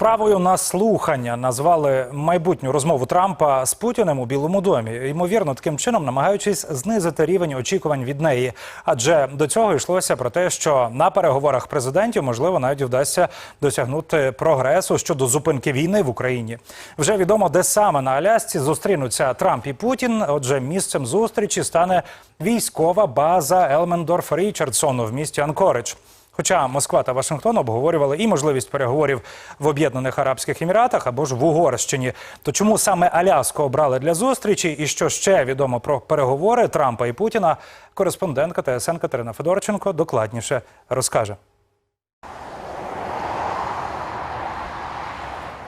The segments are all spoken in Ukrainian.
Вправою на слухання назвали майбутню розмову Трампа з Путіним у Білому домі. Ймовірно, таким чином намагаючись знизити рівень очікувань від неї. Адже до цього йшлося про те, що на переговорах президентів можливо навіть вдасться досягнути прогресу щодо зупинки війни в Україні. Вже відомо, де саме на Алясці зустрінуться Трамп і Путін. Отже, місцем зустрічі стане військова база Елмендорф Річардсон в місті Анкоридж. Хоча Москва та Вашингтон обговорювали і можливість переговорів в Об'єднаних Арабських Еміратах або ж в Угорщині. То чому саме Аляску обрали для зустрічі, і що ще відомо про переговори Трампа і Путіна? Кореспондентка ТСН Катерина Федорченко докладніше розкаже.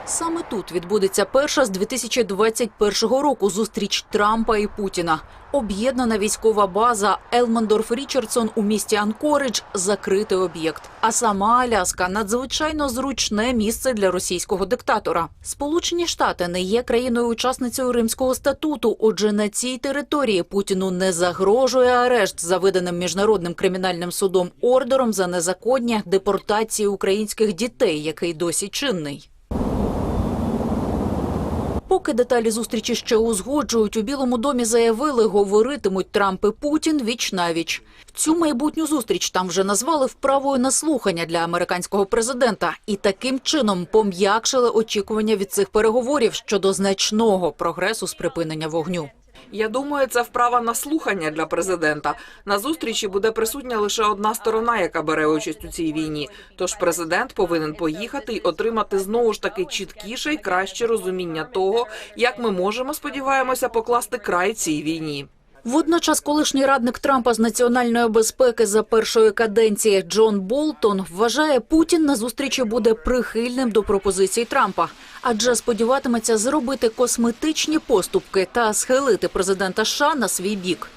Саме тут відбудеться перша з 2021 року зустріч Трампа і Путіна. Об'єднана військова база Елмендорф Річардсон у місті Анкоридж – закритий об'єкт. А сама Аляска – надзвичайно зручне місце для російського диктатора. Сполучені Штати не є країною-учасницею Римського статуту. Отже, на цій території Путіну не загрожує арешт за виданим міжнародним кримінальним судом ордером за незаконні депортації українських дітей, який досі чинний. Поки деталі зустрічі ще узгоджують, у Білому домі заявили, говоритимуть Трамп і Путін віч навіч. Цю майбутню зустріч там вже назвали вправою на слухання для американського президента, і таким чином пом'якшили очікування від цих переговорів щодо значного прогресу з припинення вогню. Я думаю, це вправа на слухання для президента. На зустрічі буде присутня лише одна сторона, яка бере участь у цій війні. Тож президент повинен поїхати і отримати знову ж таки чіткіше і краще розуміння того, як ми можемо, сподіваємося, покласти край цій війні. Водночас, колишній радник Трампа з національної безпеки за першої каденції Джон Болтон вважає, Путін на зустрічі буде прихильним до пропозицій Трампа, адже сподіватиметься зробити косметичні поступки та схилити президента США на свій бік.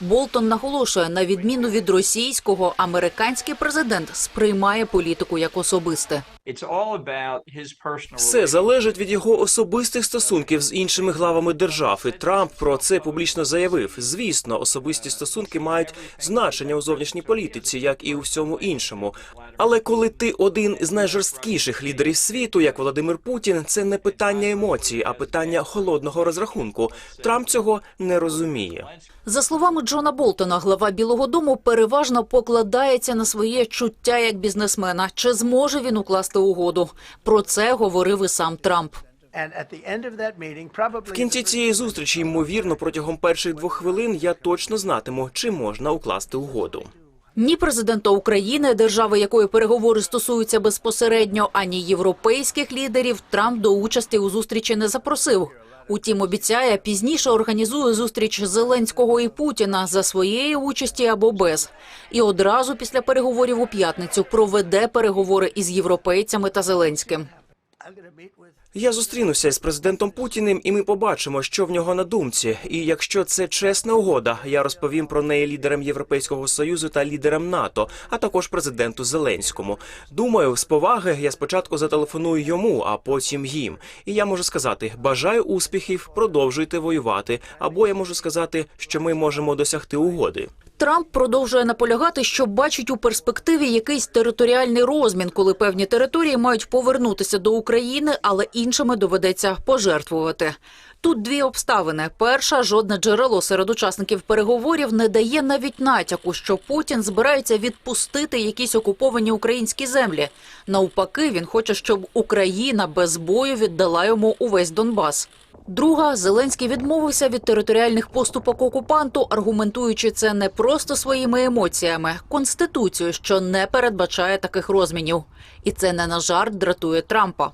Болтон наголошує, на відміну від російського, американський президент сприймає політику як особисте. It's all about his personal Все залежить від його особистих стосунків з іншими главами держав. І Трамп про це публічно заявив. Звісно, особисті стосунки мають значення у зовнішній політиці, як і у всьому іншому. Але коли ти один з найжорсткіших лідерів світу, як Володимир Путін, це не питання емоцій, а питання холодного розрахунку. Трамп цього не розуміє. За словами Джона Болтона, глава Білого Дому переважно покладається на своє чуття як бізнесмена. Чи зможе він укласти угоду? Про це говорив і сам Трамп. В кінці цієї зустрічі, ймовірно, протягом перших двох хвилин я точно знатиму, чи можна укласти угоду. Ні президента України, держави якої переговори стосуються безпосередньо, ані європейських лідерів Трамп до участі у зустрічі не запросив. Утім, обіцяє, пізніше організує зустріч Зеленського і Путіна за своєї участі або без. І одразу після переговорів у п'ятницю проведе переговори із європейцями та Зеленським. Я зустрінуся з президентом Путіним, і ми побачимо, що в нього на думці. І якщо це чесна угода, я розповім про неї лідерам Європейського союзу та лідерам НАТО, а також президенту Зеленському. Думаю, з поваги я спочатку зателефоную йому, а потім їм. І я можу сказати: бажаю успіхів, продовжуйте воювати. Або я можу сказати, що ми можемо досягти угоди. Трамп продовжує наполягати, що бачить у перспективі якийсь територіальний розмін, коли певні території мають повернутися до України, але іншими доведеться пожертвувати. Тут дві обставини: перша, жодне джерело серед учасників переговорів не дає навіть натяку, що Путін збирається відпустити якісь окуповані українські землі. Навпаки, він хоче, щоб Україна без бою віддала йому увесь Донбас. Друга Зеленський відмовився від територіальних поступок окупанту, аргументуючи це не просто своїми емоціями, конституцію, що не передбачає таких розмінів, і це не на жарт дратує Трампа.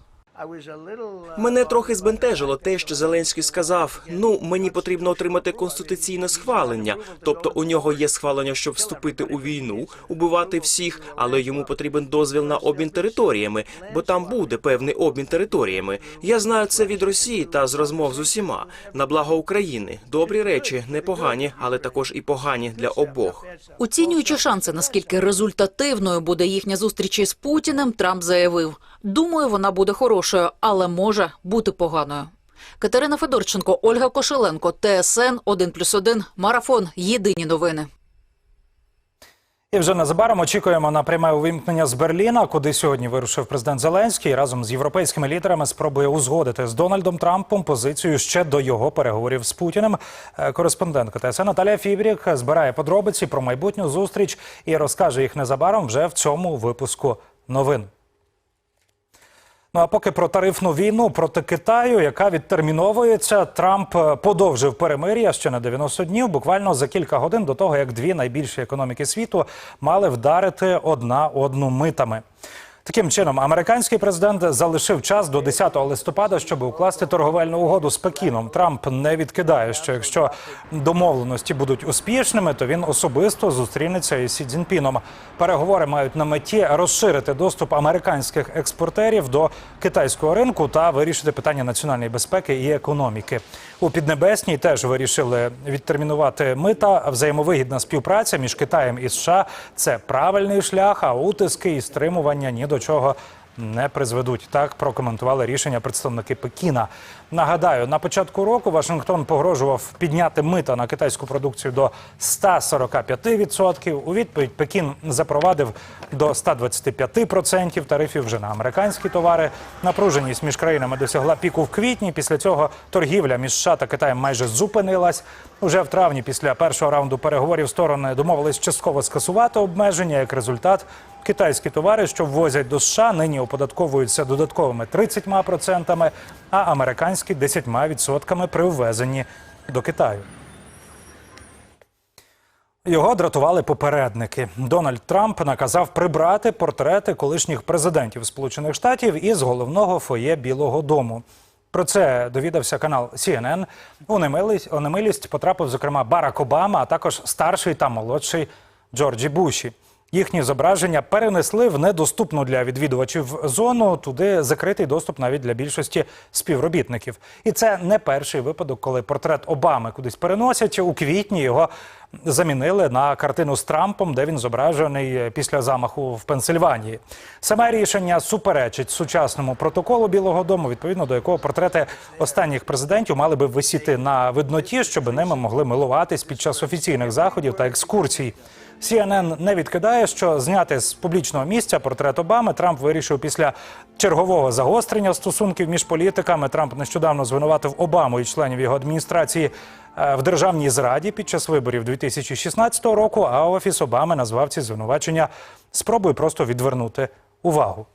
Мене трохи збентежило те, що Зеленський сказав: ну мені потрібно отримати конституційне схвалення. Тобто у нього є схвалення, щоб вступити у війну, убивати всіх, але йому потрібен дозвіл на обмін територіями, бо там буде певний обмін територіями. Я знаю це від Росії та з розмов з усіма на благо України. Добрі речі непогані, але також і погані для обох. Оцінюючи шанси, наскільки результативною буде їхня зустріч із Путіним, Трамп заявив: думаю, вона буде хорошою, але може бути поганою. Катерина Федорченко, Ольга Кошеленко, ТСН 1+,1, Марафон. Єдині новини. І вже незабаром очікуємо на пряме увімкнення з Берліна, куди сьогодні вирушив президент Зеленський. Разом з європейськими лідерами спробує узгодити з Дональдом Трампом позицію ще до його переговорів з Путіним. Е, Кореспондентка ТСН Наталія Фібрік збирає подробиці про майбутню зустріч і розкаже їх незабаром вже в цьому випуску новин. Ну а поки про тарифну війну проти Китаю, яка відтерміновується, Трамп е, подовжив перемир'я ще на 90 днів, буквально за кілька годин до того, як дві найбільші економіки світу мали вдарити одна одну митами. Таким чином, американський президент залишив час до 10 листопада, щоб укласти торговельну угоду з Пекіном. Трамп не відкидає, що якщо домовленості будуть успішними, то він особисто зустрінеться із Сі Цзіньпіном. Переговори мають на меті розширити доступ американських експортерів до китайського ринку та вирішити питання національної безпеки і економіки. У Піднебесній теж вирішили відтермінувати мита. Взаємовигідна співпраця між Китаєм і США це правильний шлях, а утиски і стримування ні до чого не призведуть. Так прокоментували рішення представники Пекіна. Нагадаю, на початку року Вашингтон погрожував підняти мита на китайську продукцію до 145%. У відповідь Пекін запровадив до 125% тарифів вже на американські товари. Напруженість між країнами досягла піку в квітні. Після цього торгівля між США та Китаєм майже зупинилась. Уже в травні, після першого раунду переговорів, сторони домовились частково скасувати обмеження. Як результат, китайські товари, що ввозять до США, нині оподатковуються додатковими 30%, а американські 10% при ввезенні до Китаю. Його дратували попередники. Дональд Трамп наказав прибрати портрети колишніх президентів Сполучених Штатів із головного фоє Білого Дому. Про це довідався канал CNN. У немилість, у немилість потрапив, зокрема, Барак Обама, а також старший та молодший Джорджі Буші. Їхні зображення перенесли в недоступну для відвідувачів зону. Туди закритий доступ навіть для більшості співробітників. І це не перший випадок, коли портрет Обами кудись переносять. У квітні його замінили на картину з Трампом, де він зображений після замаху в Пенсильванії. Саме рішення суперечить сучасному протоколу Білого Дому, відповідно до якого портрети останніх президентів мали би висіти на видноті, щоб ними могли милуватись під час офіційних заходів та екскурсій. CNN не відкидає, що зняти з публічного місця портрет Обами Трамп вирішив після чергового загострення стосунків між політиками. Трамп нещодавно звинуватив Обаму і членів його адміністрації е, в державній зраді під час виборів 2016 року. А офіс Обами назвав ці звинувачення спробою просто відвернути увагу.